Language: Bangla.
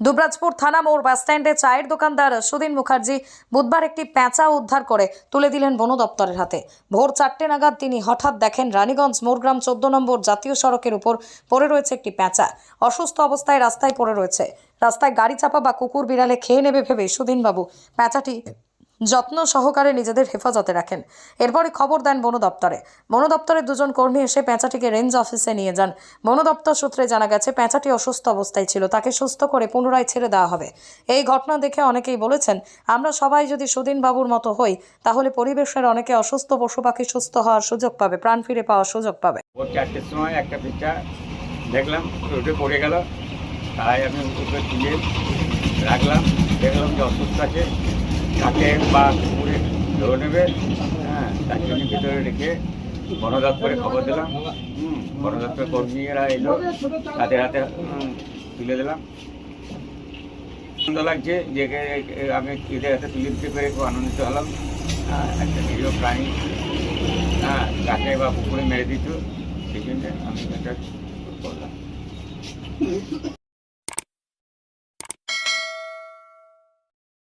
দুবরাজপুর থানা মোড় বাসস্ট্যান্ডে চায়ের দোকানদার সুদিন মুখার্জি বুধবার একটি প্যাঁচা উদ্ধার করে তুলে দিলেন বন দপ্তরের হাতে। ভোর চারটে নাগাদ তিনি হঠাৎ দেখেন রানীগঞ্জ মোরগ্রাম চোদ্দ নম্বর জাতীয় সড়কের উপর পড়ে রয়েছে একটি প্যাঁচা। অসুস্থ অবস্থায় রাস্তায় পড়ে রয়েছে। রাস্তায় গাড়ি চাপা বা কুকুর বিড়ালে খেয়ে নেবে ভেবে সুদিনবাবু প্যাঁচাটি যত্ন সহকারে নিজেদের হেফাজতে রাখেন। এরপরে খবর দেন বন দপ্তরে। বন দপ্তরের দুজন কর্মী এসে পেঁচাটিকে রেঞ্জ অফিসে নিয়ে যান। বন দপ্তর সূত্রে জানা গেছে, পেঁচাটি অসুস্থ অবস্থায় ছিল। তাকে সুস্থ করে পুনরায় ছেড়ে দেওয়া হবে। এই ঘটনা দেখে অনেকেই বলেছেন, আমরা সবাই যদি সুদিন বাবুর মতো হই, তাহলে পরিবেশের অনেকে অসুস্থ পশু পাখি সুস্থ হওয়ার সুযোগ পাবে, প্রাণ ফিরে পাওয়ার সুযোগ পাবে। দেখলাম উঠে পড়ে গেল। তাই আমি তুলে রাখলাম। দেখলাম যে অসুস্থ আছে। তাকে বা কুকুরে ধরে নেবে হ্যাঁ তার জন্য ভিতরে রেখে বন দপ্তরে খবর দিলাম। হুম বন দপ্তরের কর্মীরা এলো তাদের হাতে তুলে দিলাম। আনন্দ লাগছে যে আমি এদের হাতে তুলে দিতে পেরে খুব আনন্দিত হলাম। হ্যাঁ, একটা নিরীহ প্রাণী। হ্যাঁ তাকে বা পুকুরে মেরে দিত সেই জন্য আমি এটা করলাম।